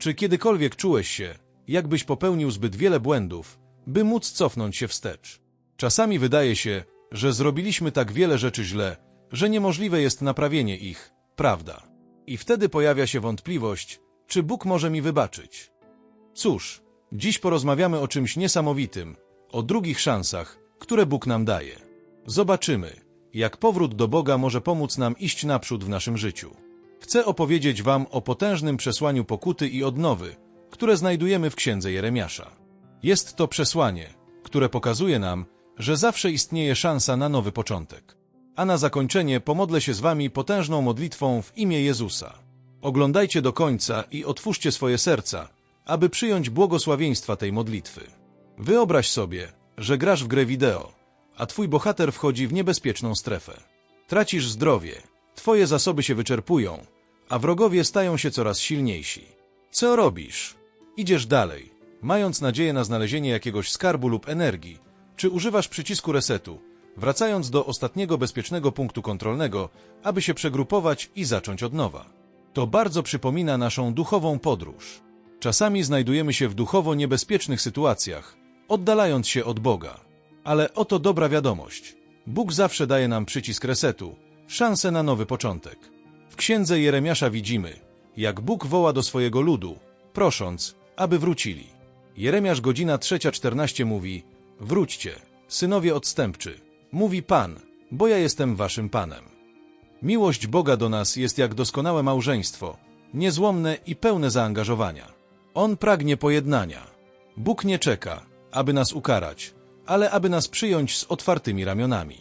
Czy kiedykolwiek czułeś się, jakbyś popełnił zbyt wiele błędów, by móc cofnąć się wstecz? Czasami wydaje się, że zrobiliśmy tak wiele rzeczy źle, że niemożliwe jest naprawienie ich, prawda? I wtedy pojawia się wątpliwość, czy Bóg może mi wybaczyć. Cóż, dziś porozmawiamy o czymś niesamowitym, o drugich szansach, które Bóg nam daje. Zobaczymy, jak powrót do Boga może pomóc nam iść naprzód w naszym życiu. Chcę opowiedzieć Wam o potężnym przesłaniu pokuty i odnowy, które znajdujemy w księdze Jeremiasza. Jest to przesłanie, które pokazuje nam, że zawsze istnieje szansa na nowy początek. A na zakończenie pomodlę się z Wami potężną modlitwą w imię Jezusa. Oglądajcie do końca i otwórzcie swoje serca, aby przyjąć błogosławieństwa tej modlitwy. Wyobraź sobie, że grasz w grę wideo, a twój bohater wchodzi w niebezpieczną strefę. Tracisz zdrowie, twoje zasoby się wyczerpują, a wrogowie stają się coraz silniejsi. Co robisz? Idziesz dalej, mając nadzieję na znalezienie jakiegoś skarbu lub energii, czy używasz przycisku resetu, wracając do ostatniego bezpiecznego punktu kontrolnego, aby się przegrupować i zacząć od nowa. To bardzo przypomina naszą duchową podróż. Czasami znajdujemy się w duchowo niebezpiecznych sytuacjach, oddalając się od Boga. Ale oto dobra wiadomość. Bóg zawsze daje nam przycisk resetu, szansę na nowy początek. Księdze Jeremiasza widzimy, jak Bóg woła do swojego ludu, prosząc, aby wrócili. Jeremiasz godzina 3.14 mówi, wróćcie, synowie odstępczy, mówi Pan, bo ja jestem waszym Panem. Miłość Boga do nas jest jak doskonałe małżeństwo, niezłomne i pełne zaangażowania. On pragnie pojednania. Bóg nie czeka, aby nas ukarać, ale aby nas przyjąć z otwartymi ramionami.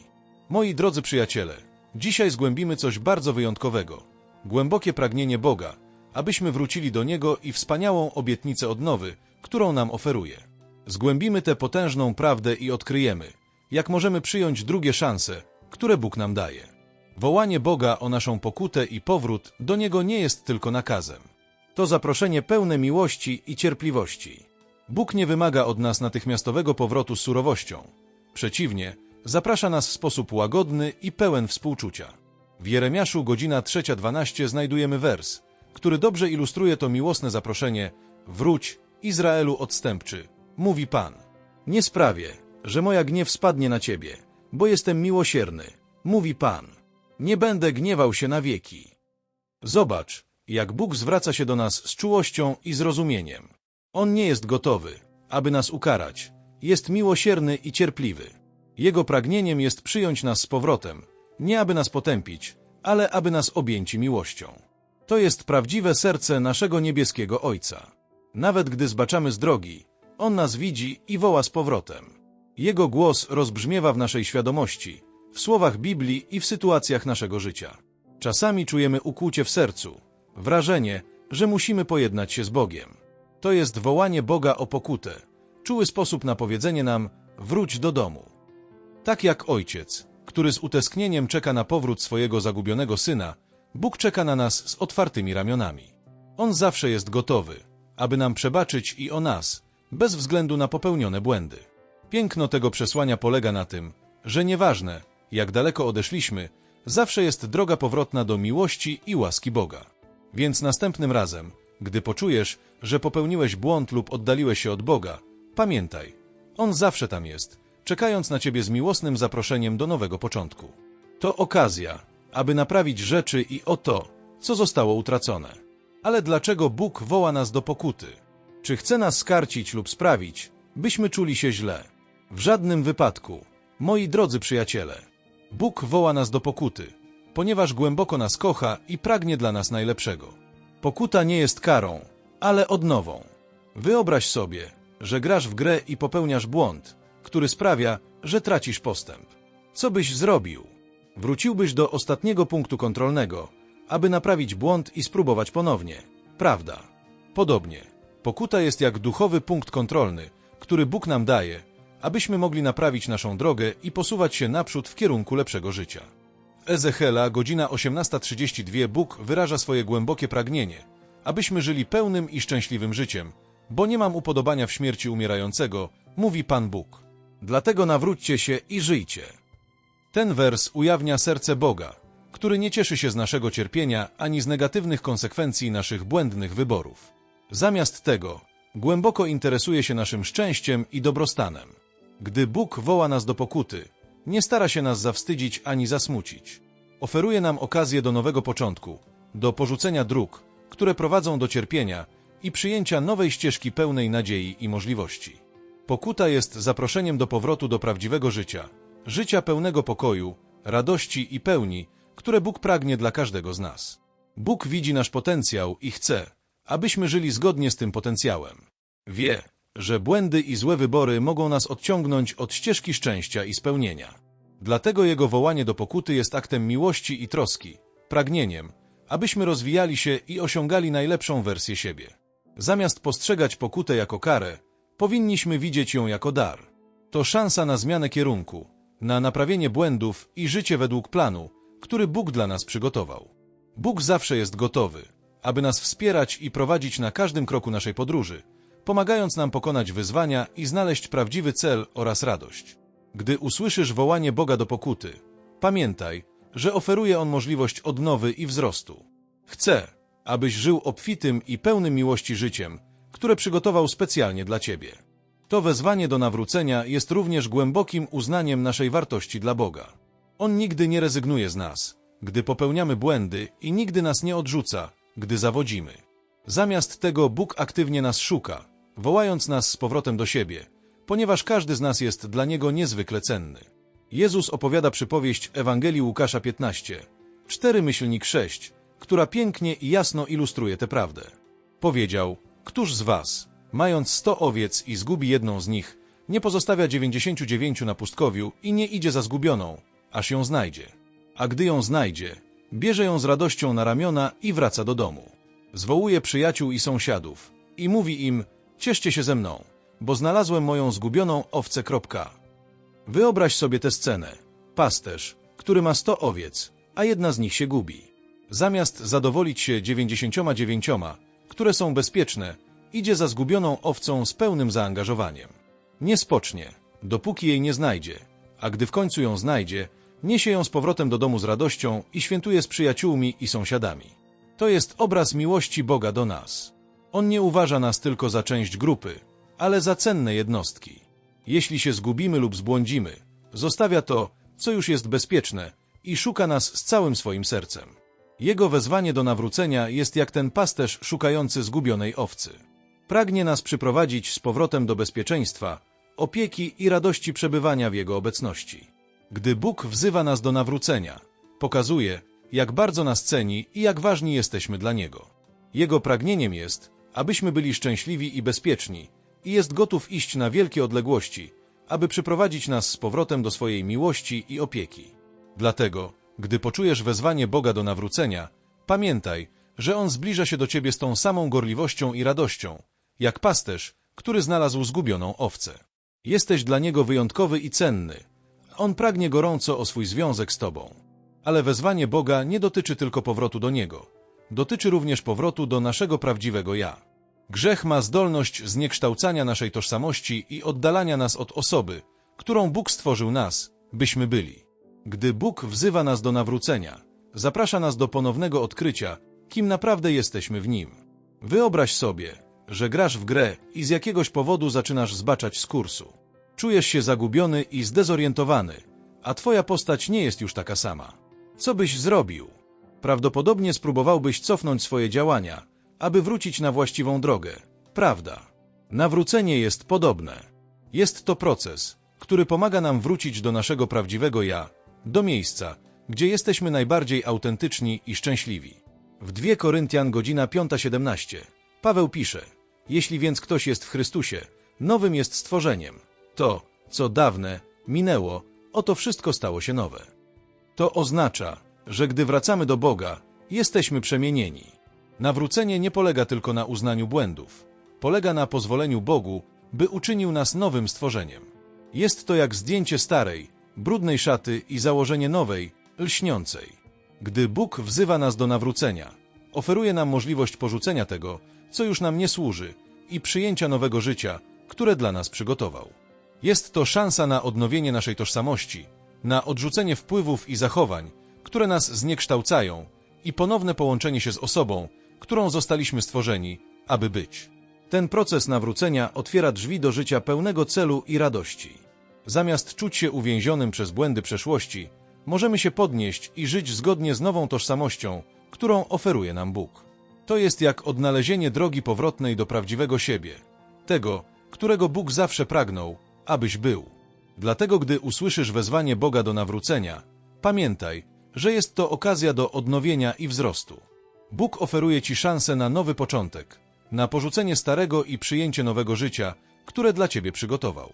Moi drodzy przyjaciele, dzisiaj zgłębimy coś bardzo wyjątkowego. Głębokie pragnienie Boga, abyśmy wrócili do Niego i wspaniałą obietnicę odnowy, którą nam oferuje. Zgłębimy tę potężną prawdę i odkryjemy, jak możemy przyjąć drugie szanse, które Bóg nam daje. Wołanie Boga o naszą pokutę i powrót do Niego nie jest tylko nakazem. To zaproszenie pełne miłości i cierpliwości. Bóg nie wymaga od nas natychmiastowego powrotu z surowością. Przeciwnie, zaprasza nas w sposób łagodny i pełen współczucia. W Jeremiaszu godzina 3.12 znajdujemy wers, który dobrze ilustruje to miłosne zaproszenie Wróć, Izraelu odstępczy, mówi Pan. Nie sprawię, że moja gniew spadnie na ciebie, bo jestem miłosierny, mówi Pan. Nie będę gniewał się na wieki. Zobacz, jak Bóg zwraca się do nas z czułością i zrozumieniem. On nie jest gotowy, aby nas ukarać. Jest miłosierny i cierpliwy. Jego pragnieniem jest przyjąć nas z powrotem, nie aby nas potępić, ale aby nas objęci miłością. To jest prawdziwe serce naszego niebieskiego Ojca. Nawet gdy zbaczamy z drogi, On nas widzi i woła z powrotem. Jego głos rozbrzmiewa w naszej świadomości, w słowach Biblii i w sytuacjach naszego życia. Czasami czujemy ukłucie w sercu, wrażenie, że musimy pojednać się z Bogiem. To jest wołanie Boga o pokutę, czuły sposób na powiedzenie nam wróć do domu. Tak jak ojciec, który z utęsknieniem czeka na powrót swojego zagubionego syna, Bóg czeka na nas z otwartymi ramionami. On zawsze jest gotowy, aby nam przebaczyć i o nas, bez względu na popełnione błędy. Piękno tego przesłania polega na tym, że nieważne, jak daleko odeszliśmy, zawsze jest droga powrotna do miłości i łaski Boga. Więc następnym razem, gdy poczujesz, że popełniłeś błąd lub oddaliłeś się od Boga, pamiętaj, On zawsze tam jest, czekając na Ciebie z miłosnym zaproszeniem do nowego początku. To okazja, aby naprawić rzeczy i o to, co zostało utracone. Ale dlaczego Bóg woła nas do pokuty? Czy chce nas skarcić lub sprawić, byśmy czuli się źle? W żadnym wypadku, moi drodzy przyjaciele. Bóg woła nas do pokuty, ponieważ głęboko nas kocha i pragnie dla nas najlepszego. Pokuta nie jest karą, ale odnową. Wyobraź sobie, że grasz w grę i popełniasz błąd, który sprawia, że tracisz postęp. Co byś zrobił? Wróciłbyś do ostatniego punktu kontrolnego, aby naprawić błąd i spróbować ponownie. Prawda? Podobnie. Pokuta jest jak duchowy punkt kontrolny, który Bóg nam daje, abyśmy mogli naprawić naszą drogę i posuwać się naprzód w kierunku lepszego życia. W Ezechiela, godzina 18.32, Bóg wyraża swoje głębokie pragnienie, abyśmy żyli pełnym i szczęśliwym życiem, bo nie mam upodobania w śmierci umierającego, mówi Pan Bóg. Dlatego nawróćcie się i żyjcie. Ten wers ujawnia serce Boga, który nie cieszy się z naszego cierpienia ani z negatywnych konsekwencji naszych błędnych wyborów. Zamiast tego, głęboko interesuje się naszym szczęściem i dobrostanem. Gdy Bóg woła nas do pokuty, nie stara się nas zawstydzić ani zasmucić. Oferuje nam okazję do nowego początku, do porzucenia dróg, które prowadzą do cierpienia i przyjęcia nowej ścieżki pełnej nadziei i możliwości. Pokuta jest zaproszeniem do powrotu do prawdziwego życia, życia pełnego pokoju, radości i pełni, które Bóg pragnie dla każdego z nas. Bóg widzi nasz potencjał i chce, abyśmy żyli zgodnie z tym potencjałem. Wie, że błędy i złe wybory mogą nas odciągnąć od ścieżki szczęścia i spełnienia. Dlatego Jego wołanie do pokuty jest aktem miłości i troski, pragnieniem, abyśmy rozwijali się i osiągali najlepszą wersję siebie. Zamiast postrzegać pokutę jako karę, powinniśmy widzieć ją jako dar. To szansa na zmianę kierunku, na naprawienie błędów i życie według planu, który Bóg dla nas przygotował. Bóg zawsze jest gotowy, aby nas wspierać i prowadzić na każdym kroku naszej podróży, pomagając nam pokonać wyzwania i znaleźć prawdziwy cel oraz radość. Gdy usłyszysz wołanie Boga do pokuty, pamiętaj, że oferuje On możliwość odnowy i wzrostu. Chce, abyś żył obfitym i pełnym miłości życiem, które przygotował specjalnie dla Ciebie. To wezwanie do nawrócenia jest również głębokim uznaniem naszej wartości dla Boga. On nigdy nie rezygnuje z nas, gdy popełniamy błędy i nigdy nas nie odrzuca, gdy zawodzimy. Zamiast tego Bóg aktywnie nas szuka, wołając nas z powrotem do siebie, ponieważ każdy z nas jest dla Niego niezwykle cenny. Jezus opowiada przypowieść Ewangelii Łukasza 15, 4 myślnik 6, która pięknie i jasno ilustruje tę prawdę. Powiedział, któż z was, mając sto owiec i zgubi jedną z nich, nie pozostawia dziewięćdziesięciu dziewięciu na pustkowiu i nie idzie za zgubioną, aż ją znajdzie. A gdy ją znajdzie, bierze ją z radością na ramiona i wraca do domu. Zwołuje przyjaciół i sąsiadów i mówi im, cieszcie się ze mną, bo znalazłem moją zgubioną owcę. Wyobraź sobie tę scenę. Pasterz, który ma sto owiec, a jedna z nich się gubi. Zamiast zadowolić się dziewięćdziesięcioma dziewięcioma, które są bezpieczne, idzie za zgubioną owcą z pełnym zaangażowaniem. Nie spocznie, dopóki jej nie znajdzie, a gdy w końcu ją znajdzie, niesie ją z powrotem do domu z radością i świętuje z przyjaciółmi i sąsiadami. To jest obraz miłości Boga do nas. On nie uważa nas tylko za część grupy, ale za cenne jednostki. Jeśli się zgubimy lub zbłądzimy, zostawia to, co już jest bezpieczne i szuka nas z całym swoim sercem. Jego wezwanie do nawrócenia jest jak ten pasterz szukający zgubionej owcy. Pragnie nas przyprowadzić z powrotem do bezpieczeństwa, opieki i radości przebywania w Jego obecności. Gdy Bóg wzywa nas do nawrócenia, pokazuje, jak bardzo nas ceni i jak ważni jesteśmy dla Niego. Jego pragnieniem jest, abyśmy byli szczęśliwi i bezpieczni, i jest gotów iść na wielkie odległości, aby przyprowadzić nas z powrotem do swojej miłości i opieki. Dlatego, gdy poczujesz wezwanie Boga do nawrócenia, pamiętaj, że On zbliża się do ciebie z tą samą gorliwością i radością, jak pasterz, który znalazł zgubioną owcę. Jesteś dla Niego wyjątkowy i cenny. On pragnie gorąco o swój związek z Tobą. Ale wezwanie Boga nie dotyczy tylko powrotu do Niego. Dotyczy również powrotu do naszego prawdziwego ja. Grzech ma zdolność zniekształcania naszej tożsamości i oddalania nas od osoby, którą Bóg stworzył nas, byśmy byli. Gdy Bóg wzywa nas do nawrócenia, zaprasza nas do ponownego odkrycia, kim naprawdę jesteśmy w Nim. Wyobraź sobie, że grasz w grę i z jakiegoś powodu zaczynasz zbaczać z kursu. Czujesz się zagubiony i zdezorientowany, a twoja postać nie jest już taka sama. Co byś zrobił? Prawdopodobnie spróbowałbyś cofnąć swoje działania, aby wrócić na właściwą drogę. Prawda. Nawrócenie jest podobne. Jest to proces, który pomaga nam wrócić do naszego prawdziwego ja, do miejsca, gdzie jesteśmy najbardziej autentyczni i szczęśliwi. W 2 Koryntian godzina 5.17 Paweł pisze, jeśli więc ktoś jest w Chrystusie, nowym jest stworzeniem. To, co dawne, minęło, oto wszystko stało się nowe. To oznacza, że gdy wracamy do Boga, jesteśmy przemienieni. Nawrócenie nie polega tylko na uznaniu błędów. Polega na pozwoleniu Bogu, by uczynił nas nowym stworzeniem. Jest to jak zdjęcie starej, brudnej szaty i założenie nowej, lśniącej. Gdy Bóg wzywa nas do nawrócenia, oferuje nam możliwość porzucenia tego, co już nam nie służy i przyjęcia nowego życia, które dla nas przygotował. Jest to szansa na odnowienie naszej tożsamości, na odrzucenie wpływów i zachowań, które nas zniekształcają i ponowne połączenie się z osobą, którą zostaliśmy stworzeni, aby być. Ten proces nawrócenia otwiera drzwi do życia pełnego celu i radości. Zamiast czuć się uwięzionym przez błędy przeszłości, możemy się podnieść i żyć zgodnie z nową tożsamością, którą oferuje nam Bóg. To jest jak odnalezienie drogi powrotnej do prawdziwego siebie, tego, którego Bóg zawsze pragnął, abyś był. Dlatego, gdy usłyszysz wezwanie Boga do nawrócenia, pamiętaj, że jest to okazja do odnowienia i wzrostu. Bóg oferuje ci szansę na nowy początek, na porzucenie starego i przyjęcie nowego życia, które dla ciebie przygotował.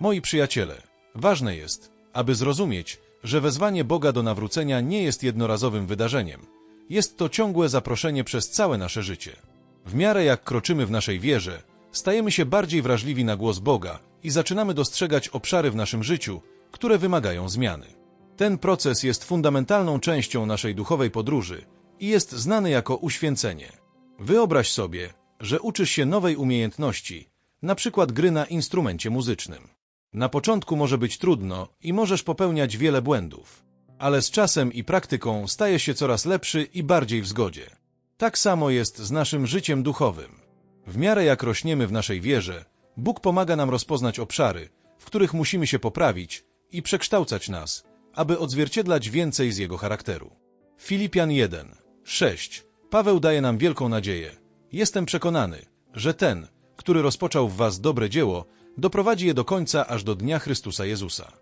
Moi przyjaciele, ważne jest, aby zrozumieć, że wezwanie Boga do nawrócenia nie jest jednorazowym wydarzeniem. Jest to ciągłe zaproszenie przez całe nasze życie. W miarę jak kroczymy w naszej wierze, stajemy się bardziej wrażliwi na głos Boga i zaczynamy dostrzegać obszary w naszym życiu, które wymagają zmiany. Ten proces jest fundamentalną częścią naszej duchowej podróży i jest znany jako uświęcenie. Wyobraź sobie, że uczysz się nowej umiejętności, na przykład gry na instrumencie muzycznym. Na początku może być trudno i możesz popełniać wiele błędów, ale z czasem i praktyką stajesz się coraz lepszy i bardziej w zgodzie. Tak samo jest z naszym życiem duchowym. W miarę jak rośniemy w naszej wierze, Bóg pomaga nam rozpoznać obszary, w których musimy się poprawić i przekształcać nas, aby odzwierciedlać więcej z Jego charakteru. Filipian 1, 6. Paweł daje nam wielką nadzieję. Jestem przekonany, że ten, który rozpoczął w was dobre dzieło, doprowadzi je do końca aż do dnia Chrystusa Jezusa.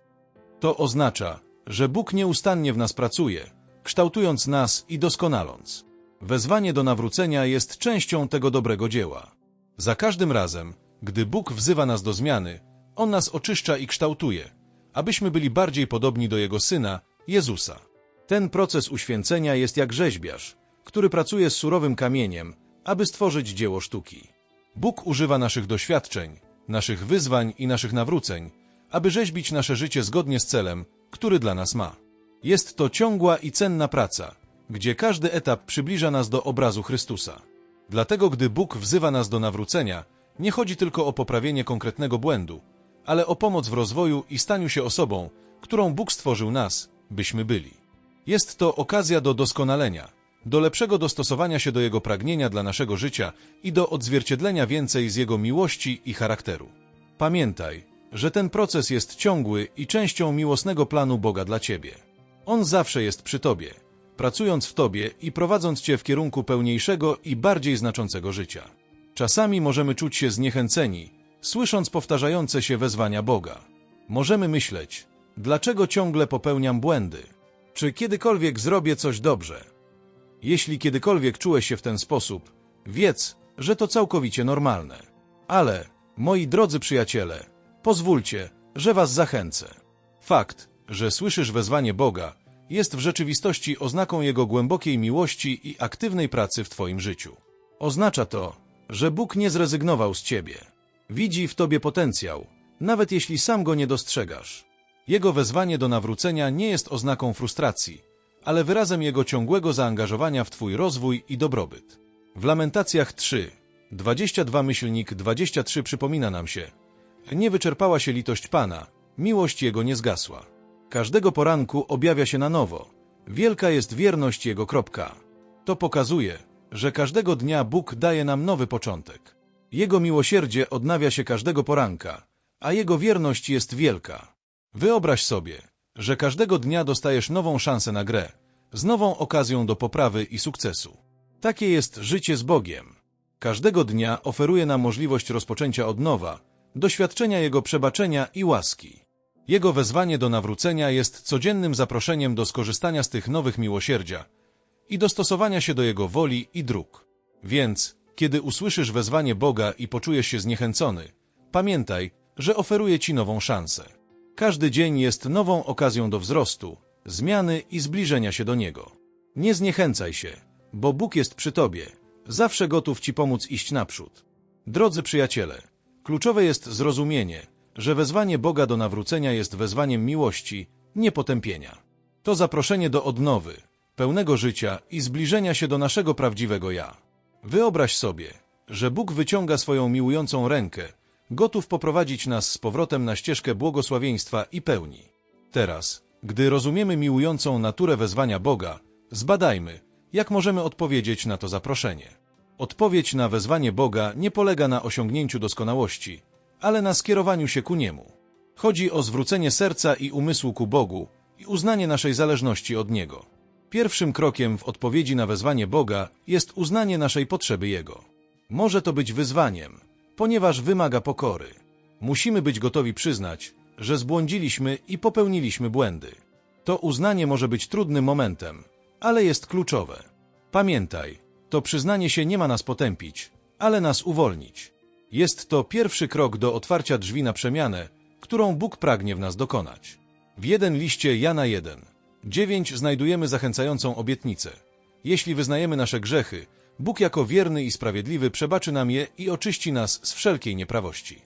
To oznacza, że Bóg nieustannie w nas pracuje, kształtując nas i doskonaląc. Wezwanie do nawrócenia jest częścią tego dobrego dzieła. Za każdym razem, gdy Bóg wzywa nas do zmiany, On nas oczyszcza i kształtuje, abyśmy byli bardziej podobni do Jego Syna, Jezusa. Ten proces uświęcenia jest jak rzeźbiarz, który pracuje z surowym kamieniem, aby stworzyć dzieło sztuki. Bóg używa naszych doświadczeń, naszych wyzwań i naszych nawróceń, aby rzeźbić nasze życie zgodnie z celem, który dla nas ma. Jest to ciągła i cenna praca, gdzie każdy etap przybliża nas do obrazu Chrystusa. Dlatego, gdy Bóg wzywa nas do nawrócenia, nie chodzi tylko o poprawienie konkretnego błędu, ale o pomoc w rozwoju i staniu się osobą, którą Bóg stworzył nas, byśmy byli. Jest to okazja do doskonalenia, do lepszego dostosowania się do Jego pragnienia dla naszego życia i do odzwierciedlenia więcej z Jego miłości i charakteru. Pamiętaj, że ten proces jest ciągły i częścią miłosnego planu Boga dla Ciebie. On zawsze jest przy Tobie, pracując w Tobie i prowadząc Cię w kierunku pełniejszego i bardziej znaczącego życia. Czasami możemy czuć się zniechęceni, słysząc powtarzające się wezwania Boga. Możemy myśleć, dlaczego ciągle popełniam błędy? Czy kiedykolwiek zrobię coś dobrze? Jeśli kiedykolwiek czułeś się w ten sposób, wiedz, że to całkowicie normalne. Ale, moi drodzy przyjaciele, pozwólcie, że was zachęcę. Fakt, że słyszysz wezwanie Boga, jest w rzeczywistości oznaką Jego głębokiej miłości i aktywnej pracy w Twoim życiu. Oznacza to, że Bóg nie zrezygnował z Ciebie. Widzi w Tobie potencjał, nawet jeśli sam go nie dostrzegasz. Jego wezwanie do nawrócenia nie jest oznaką frustracji, ale wyrazem Jego ciągłego zaangażowania w Twój rozwój i dobrobyt. W Lamentacjach 3, 22 myślnik 23 przypomina nam się Nie wyczerpała się litość Pana, miłość Jego nie zgasła. Każdego poranku objawia się na nowo. Wielka jest wierność Jego kropka. To pokazuje, że każdego dnia Bóg daje nam nowy początek. Jego miłosierdzie odnawia się każdego poranka, a Jego wierność jest wielka. Wyobraź sobie, że każdego dnia dostajesz nową szansę na grę, z nową okazją do poprawy i sukcesu. Takie jest życie z Bogiem. Każdego dnia oferuje nam możliwość rozpoczęcia od nowa, doświadczenia Jego przebaczenia i łaski. Jego wezwanie do nawrócenia jest codziennym zaproszeniem do skorzystania z tych nowych miłosierdzia i dostosowania się do Jego woli i dróg. Więc, kiedy usłyszysz wezwanie Boga i poczujesz się zniechęcony, pamiętaj, że oferuje Ci nową szansę. Każdy dzień jest nową okazją do wzrostu, zmiany i zbliżenia się do Niego. Nie zniechęcaj się, bo Bóg jest przy Tobie, zawsze gotów Ci pomóc iść naprzód. Drodzy przyjaciele, kluczowe jest zrozumienie, że wezwanie Boga do nawrócenia jest wezwaniem miłości, nie potępienia. To zaproszenie do odnowy, pełnego życia i zbliżenia się do naszego prawdziwego ja. Wyobraź sobie, że Bóg wyciąga swoją miłującą rękę, gotów poprowadzić nas z powrotem na ścieżkę błogosławieństwa i pełni. Teraz, gdy rozumiemy miłującą naturę wezwania Boga, zbadajmy, jak możemy odpowiedzieć na to zaproszenie. Odpowiedź na wezwanie Boga nie polega na osiągnięciu doskonałości, ale na skierowaniu się ku Niemu. Chodzi o zwrócenie serca i umysłu ku Bogu i uznanie naszej zależności od Niego. Pierwszym krokiem w odpowiedzi na wezwanie Boga jest uznanie naszej potrzeby Jego. Może to być wyzwaniem, ponieważ wymaga pokory. Musimy być gotowi przyznać, że zbłądziliśmy i popełniliśmy błędy. To uznanie może być trudnym momentem, ale jest kluczowe. Pamiętaj, to przyznanie się nie ma nas potępić, ale nas uwolnić. Jest to pierwszy krok do otwarcia drzwi na przemianę, którą Bóg pragnie w nas dokonać. W jeden liście Jana 1, 9 znajdujemy zachęcającą obietnicę. Jeśli wyznajemy nasze grzechy, Bóg jako wierny i sprawiedliwy przebaczy nam je i oczyści nas z wszelkiej nieprawości.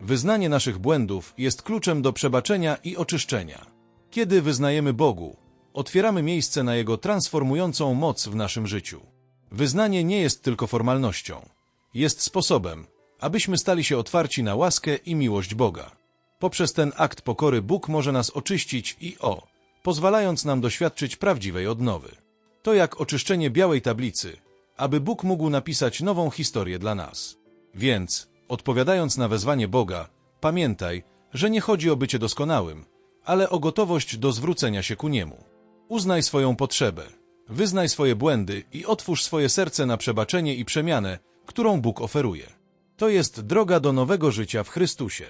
Wyznanie naszych błędów jest kluczem do przebaczenia i oczyszczenia. Kiedy wyznajemy Bogu, otwieramy miejsce na Jego transformującą moc w naszym życiu. Wyznanie nie jest tylko formalnością. Jest sposobem, abyśmy stali się otwarci na łaskę i miłość Boga. Poprzez ten akt pokory Bóg może nas oczyścić i o, pozwalając nam doświadczyć prawdziwej odnowy. To jak oczyszczenie białej tablicy, aby Bóg mógł napisać nową historię dla nas. Więc, odpowiadając na wezwanie Boga, pamiętaj, że nie chodzi o bycie doskonałym, ale o gotowość do zwrócenia się ku Niemu. Uznaj swoją potrzebę, wyznaj swoje błędy i otwórz swoje serce na przebaczenie i przemianę, którą Bóg oferuje. To jest droga do nowego życia w Chrystusie.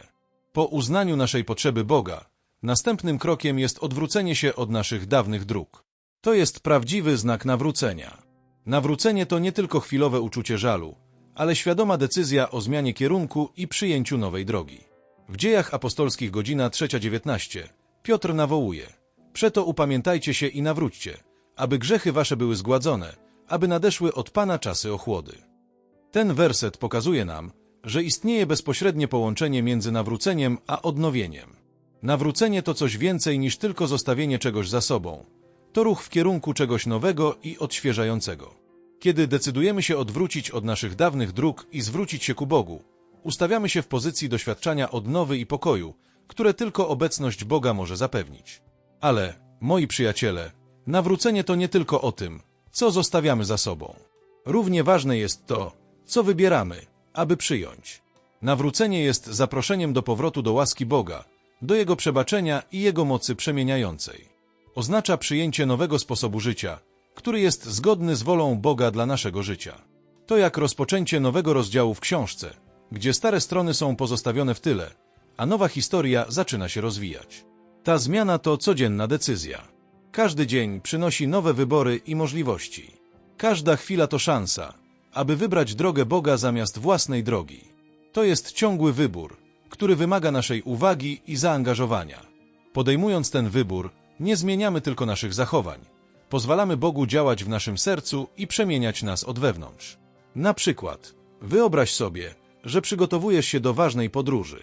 Po uznaniu naszej potrzeby Boga, następnym krokiem jest odwrócenie się od naszych dawnych dróg. To jest prawdziwy znak nawrócenia. Nawrócenie to nie tylko chwilowe uczucie żalu, ale świadoma decyzja o zmianie kierunku i przyjęciu nowej drogi. W dziejach apostolskich godzina 3.19 Piotr nawołuje Przeto upamiętajcie się i nawróćcie, aby grzechy wasze były zgładzone, aby nadeszły od Pana czasy ochłody. Ten werset pokazuje nam, że istnieje bezpośrednie połączenie między nawróceniem a odnowieniem. Nawrócenie to coś więcej niż tylko zostawienie czegoś za sobą. To ruch w kierunku czegoś nowego i odświeżającego. Kiedy decydujemy się odwrócić od naszych dawnych dróg i zwrócić się ku Bogu, ustawiamy się w pozycji doświadczania odnowy i pokoju, które tylko obecność Boga może zapewnić. Ale, moi przyjaciele, nawrócenie to nie tylko o tym, co zostawiamy za sobą. Równie ważne jest to, co wybieramy, aby przyjąć. Nawrócenie jest zaproszeniem do powrotu do łaski Boga, do Jego przebaczenia i Jego mocy przemieniającej. Oznacza przyjęcie nowego sposobu życia, który jest zgodny z wolą Boga dla naszego życia. To jak rozpoczęcie nowego rozdziału w książce, gdzie stare strony są pozostawione w tyle, a nowa historia zaczyna się rozwijać. Ta zmiana to codzienna decyzja. Każdy dzień przynosi nowe wybory i możliwości. Każda chwila to szansa, aby wybrać drogę Boga zamiast własnej drogi. To jest ciągły wybór, który wymaga naszej uwagi i zaangażowania. Podejmując ten wybór, nie zmieniamy tylko naszych zachowań. Pozwalamy Bogu działać w naszym sercu i przemieniać nas od wewnątrz. Na przykład, wyobraź sobie, że przygotowujesz się do ważnej podróży.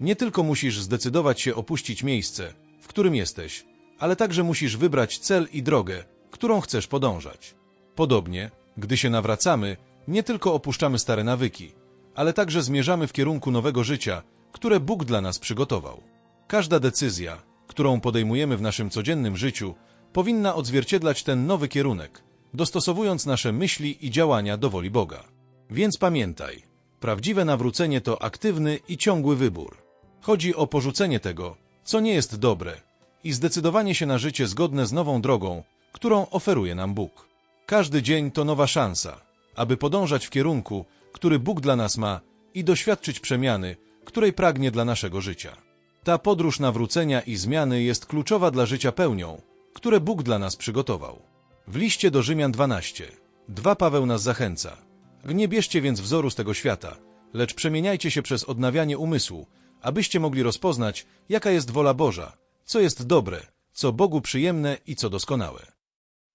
Nie tylko musisz zdecydować się opuścić miejsce, w którym jesteś, ale także musisz wybrać cel i drogę, którą chcesz podążać. Podobnie, gdy się nawracamy, nie tylko opuszczamy stare nawyki, ale także zmierzamy w kierunku nowego życia, które Bóg dla nas przygotował. Każda decyzja, którą podejmujemy w naszym codziennym życiu, powinna odzwierciedlać ten nowy kierunek, dostosowując nasze myśli i działania do woli Boga. Więc pamiętaj, prawdziwe nawrócenie to aktywny i ciągły wybór. Chodzi o porzucenie tego, co nie jest dobre, i zdecydowanie się na życie zgodne z nową drogą, którą oferuje nam Bóg. Każdy dzień to nowa szansa, aby podążać w kierunku, który Bóg dla nas ma i doświadczyć przemiany, której pragnie dla naszego życia. Ta podróż nawrócenia i zmiany jest kluczowa dla życia pełnią, które Bóg dla nas przygotował. W liście do Rzymian 12, 2 Paweł nas zachęca. Nie bierzcie więc wzoru z tego świata, lecz przemieniajcie się przez odnawianie umysłu, abyście mogli rozpoznać, jaka jest wola Boża, co jest dobre, co Bogu przyjemne i co doskonałe.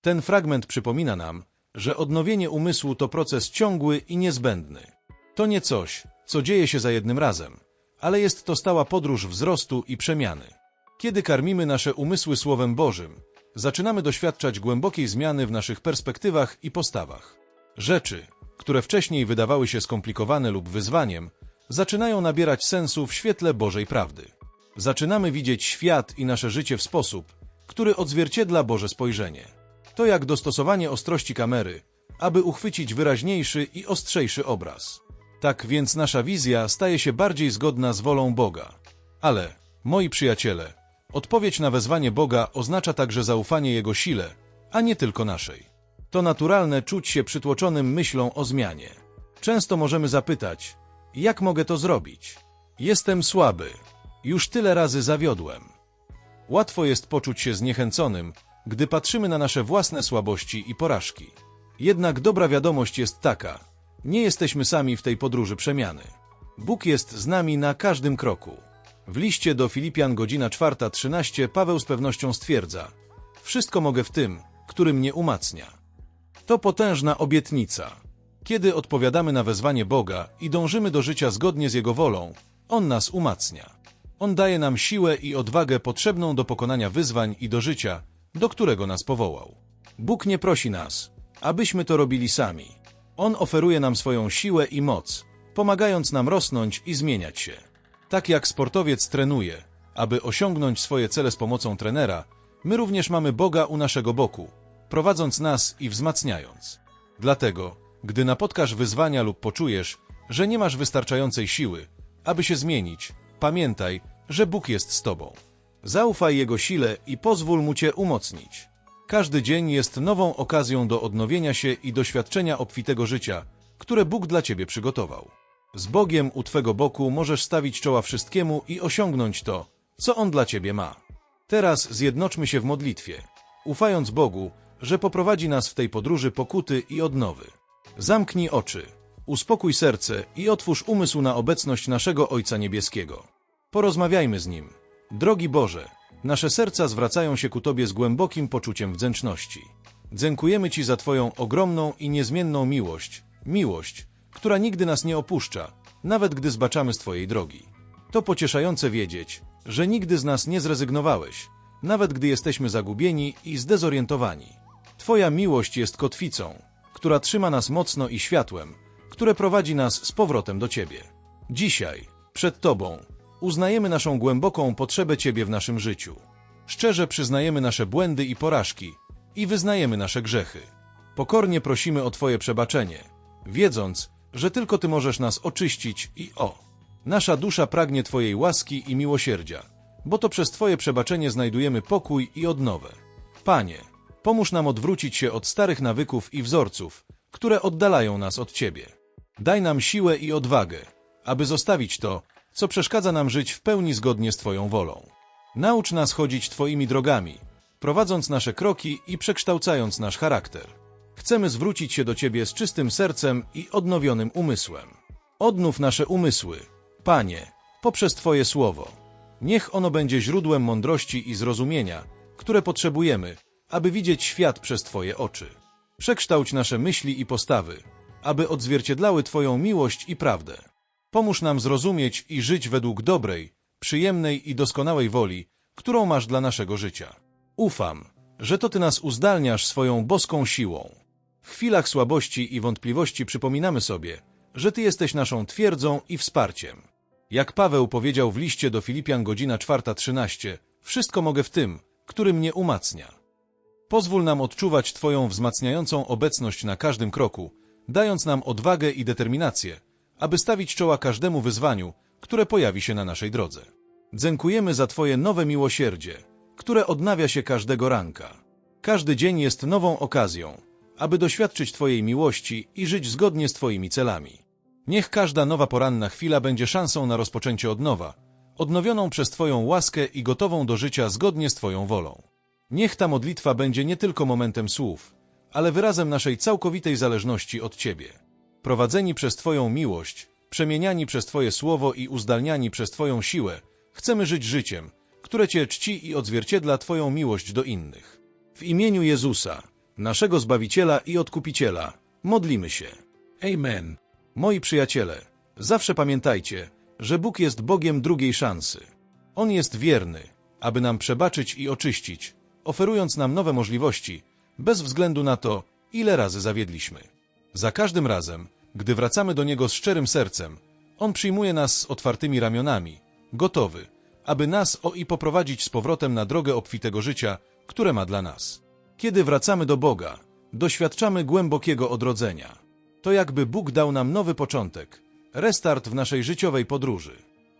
Ten fragment przypomina nam, że odnowienie umysłu to proces ciągły i niezbędny. To nie coś, co dzieje się za jednym razem, ale jest to stała podróż wzrostu i przemiany. Kiedy karmimy nasze umysły Słowem Bożym, zaczynamy doświadczać głębokiej zmiany w naszych perspektywach i postawach. Rzeczy, które wcześniej wydawały się skomplikowane lub wyzwaniem, zaczynają nabierać sensu w świetle Bożej prawdy. Zaczynamy widzieć świat i nasze życie w sposób, który odzwierciedla Boże spojrzenie. To jak dostosowanie ostrości kamery, aby uchwycić wyraźniejszy i ostrzejszy obraz. Tak więc nasza wizja staje się bardziej zgodna z wolą Boga. Ale, moi przyjaciele, odpowiedź na wezwanie Boga oznacza także zaufanie Jego sile, a nie tylko naszej. To naturalne czuć się przytłoczonym myślą o zmianie. Często możemy zapytać, jak mogę to zrobić? Jestem słaby. Już tyle razy zawiodłem. Łatwo jest poczuć się zniechęconym, gdy patrzymy na nasze własne słabości i porażki. Jednak dobra wiadomość jest taka: nie jesteśmy sami w tej podróży przemiany. Bóg jest z nami na każdym kroku. W liście do Filipian godzina 4.13 Paweł z pewnością stwierdza: Wszystko mogę w tym, który mnie umacnia. To potężna obietnica. Kiedy odpowiadamy na wezwanie Boga i dążymy do życia zgodnie z Jego wolą, On nas umacnia. On daje nam siłę i odwagę potrzebną do pokonania wyzwań i do życia, do którego nas powołał. Bóg nie prosi nas, abyśmy to robili sami. On oferuje nam swoją siłę i moc, pomagając nam rosnąć i zmieniać się. Tak jak sportowiec trenuje, aby osiągnąć swoje cele z pomocą trenera, my również mamy Boga u naszego boku, prowadząc nas i wzmacniając. Dlatego, gdy napotkasz wyzwania lub poczujesz, że nie masz wystarczającej siły, aby się zmienić, pamiętaj, że Bóg jest z Tobą. Zaufaj Jego sile i pozwól Mu Cię umocnić. Każdy dzień jest nową okazją do odnowienia się i doświadczenia obfitego życia, które Bóg dla Ciebie przygotował. Z Bogiem u Twego boku możesz stawić czoła wszystkiemu i osiągnąć to, co On dla Ciebie ma. Teraz zjednoczmy się w modlitwie, ufając Bogu, że poprowadzi nas w tej podróży pokuty i odnowy. Zamknij oczy, uspokój serce i otwórz umysł na obecność naszego Ojca Niebieskiego. Porozmawiajmy z Nim. Drogi Boże, nasze serca zwracają się ku Tobie z głębokim poczuciem wdzięczności. Dziękujemy Ci za Twoją ogromną i niezmienną miłość, miłość, która nigdy nas nie opuszcza, nawet gdy zbaczamy z Twojej drogi. To pocieszające wiedzieć, że nigdy z nas nie zrezygnowałeś, nawet gdy jesteśmy zagubieni i zdezorientowani. Twoja miłość jest kotwicą, która trzyma nas mocno i światłem, które prowadzi nas z powrotem do Ciebie. Dzisiaj, przed Tobą, uznajemy naszą głęboką potrzebę Ciebie w naszym życiu. Szczerze przyznajemy nasze błędy i porażki i wyznajemy nasze grzechy. Pokornie prosimy o Twoje przebaczenie, wiedząc, że tylko Ty możesz nas oczyścić i o. Nasza dusza pragnie Twojej łaski i miłosierdzia, bo to przez Twoje przebaczenie znajdujemy pokój i odnowę. Panie, pomóż nam odwrócić się od starych nawyków i wzorców, które oddalają nas od Ciebie. Daj nam siłę i odwagę, aby zostawić to, co przeszkadza nam żyć w pełni zgodnie z Twoją wolą. Naucz nas chodzić Twoimi drogami, prowadząc nasze kroki i przekształcając nasz charakter. Chcemy zwrócić się do Ciebie z czystym sercem i odnowionym umysłem. Odnów nasze umysły, Panie, poprzez Twoje słowo. Niech ono będzie źródłem mądrości i zrozumienia, które potrzebujemy, aby widzieć świat przez Twoje oczy. Przekształć nasze myśli i postawy, aby odzwierciedlały Twoją miłość i prawdę. Pomóż nam zrozumieć i żyć według dobrej, przyjemnej i doskonałej woli, którą masz dla naszego życia. Ufam, że to Ty nas uzdalniasz swoją boską siłą. W chwilach słabości i wątpliwości przypominamy sobie, że Ty jesteś naszą twierdzą i wsparciem. Jak Paweł powiedział w liście do Filipian godzina 4.13, wszystko mogę w tym, który mnie umacnia. Pozwól nam odczuwać Twoją wzmacniającą obecność na każdym kroku, dając nam odwagę i determinację, aby stawić czoła każdemu wyzwaniu, które pojawi się na naszej drodze. Dziękujemy za Twoje nowe miłosierdzie, które odnawia się każdego ranka. Każdy dzień jest nową okazją, aby doświadczyć Twojej miłości i żyć zgodnie z Twoimi celami. Niech każda nowa poranna chwila będzie szansą na rozpoczęcie od nowa, odnowioną przez Twoją łaskę i gotową do życia zgodnie z Twoją wolą. Niech ta modlitwa będzie nie tylko momentem słów, ale wyrazem naszej całkowitej zależności od Ciebie. Prowadzeni przez Twoją miłość, przemieniani przez Twoje słowo i uzdalniani przez Twoją siłę, chcemy żyć życiem, które Cię czci i odzwierciedla Twoją miłość do innych. W imieniu Jezusa, naszego Zbawiciela i Odkupiciela, modlimy się. Amen. Moi przyjaciele, zawsze pamiętajcie, że Bóg jest Bogiem drugiej szansy. On jest wierny, aby nam przebaczyć i oczyścić, oferując nam nowe możliwości, bez względu na to, ile razy zawiedliśmy. Za każdym razem, gdy wracamy do Niego z szczerym sercem, On przyjmuje nas z otwartymi ramionami, gotowy, aby nas o i poprowadzić z powrotem na drogę obfitego życia, które ma dla nas. Kiedy wracamy do Boga, doświadczamy głębokiego odrodzenia. To jakby Bóg dał nam nowy początek, restart w naszej życiowej podróży.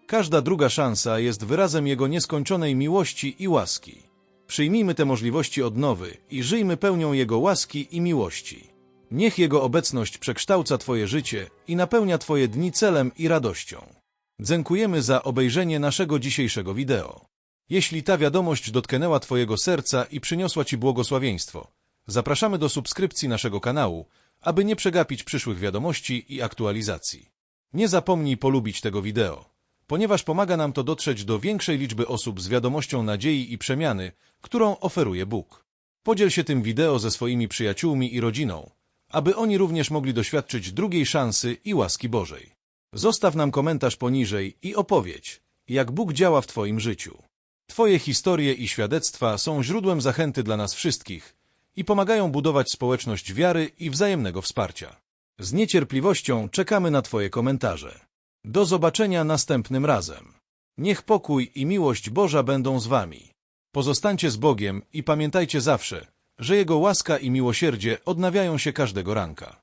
Każda druga szansa jest wyrazem Jego nieskończonej miłości i łaski. Przyjmijmy te możliwości odnowy i żyjmy pełnią Jego łaski i miłości. Niech Jego obecność przekształca Twoje życie i napełnia Twoje dni celem i radością. Dziękujemy za obejrzenie naszego dzisiejszego wideo. Jeśli ta wiadomość dotknęła Twojego serca i przyniosła Ci błogosławieństwo, zapraszamy do subskrypcji naszego kanału, aby nie przegapić przyszłych wiadomości i aktualizacji. Nie zapomnij polubić tego wideo, ponieważ pomaga nam to dotrzeć do większej liczby osób z wiadomością nadziei i przemiany, którą oferuje Bóg. Podziel się tym wideo ze swoimi przyjaciółmi i rodziną, aby oni również mogli doświadczyć drugiej szansy i łaski Bożej. Zostaw nam komentarz poniżej i opowiedz, jak Bóg działa w Twoim życiu. Twoje historie i świadectwa są źródłem zachęty dla nas wszystkich i pomagają budować społeczność wiary i wzajemnego wsparcia. Z niecierpliwością czekamy na Twoje komentarze. Do zobaczenia następnym razem. Niech pokój i miłość Boża będą z Wami. Pozostańcie z Bogiem i pamiętajcie zawsze, że Jego łaska i miłosierdzie odnawiają się każdego ranka.